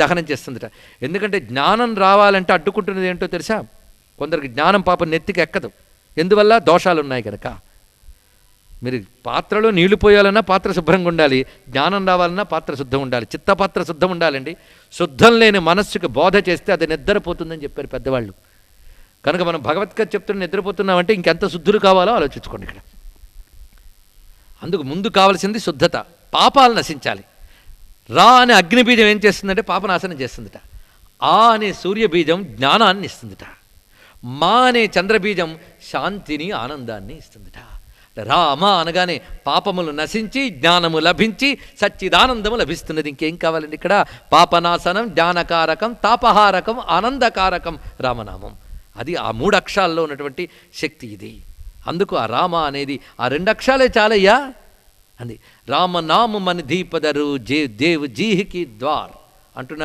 దహనం చేస్తుందట. ఎందుకంటే జ్ఞానం రావాలంటే అడ్డుకుంటున్నది ఏంటో తెలుసా? కొందరికి జ్ఞానం పాపం నెత్తికి ఎక్కదు. ఎందువల్ల? దోషాలు ఉన్నాయి కనుక మీరు పాత్రలో నీళ్ళు పోయాలన్నా పాత్ర శుభ్రంగా ఉండాలి. జ్ఞానం రావాలన్నా పాత్ర శుద్ధం ఉండాలి. చిత్తపాత్ర శుద్ధం ఉండాలండి. శుద్ధం లేని మనస్సుకి బోధ చేస్తే అది నిద్రపోతుందని చెప్పారు పెద్దవాళ్ళు. కనుక మనం భగవద్గీత చెప్తున్న నిద్రపోతున్నామంటే ఇంకెంత శుద్ధులు కావాలో ఆలోచించుకోండి ఇక్కడ. అందుకు ముందు కావాల్సింది శుద్ధత. పాపాలు నశించాలి. రా అనే అగ్నిబీజం ఏం చేస్తుందంటే పాపనాశనం చేస్తుందిట. ఆ అనే సూర్యబీజం జ్ఞానాన్ని ఇస్తుందిట. మా అనే చంద్రబీజం శాంతిని ఆనందాన్ని ఇస్తుందిట. రామ అనగానే పాపములు నశించి జ్ఞానము లభించి సచ్చిదానందము లభిస్తున్నది. ఇంకేం కావాలండి ఇక్కడ? పాపనాశనం జ్ఞానకారకం తాపహారకం ఆనందకారకం రామనామం. అది ఆ మూడు అక్షరాల్లో ఉన్నటువంటి శక్తి ఇది. అందుకు ఆ రామ అనేది ఆ రెండు అక్షరాలే చాలయ్యా? అంది. రామనామమని దీపదరు జే దేవ్ జీహికి ద్వార్ అంటున్నారు.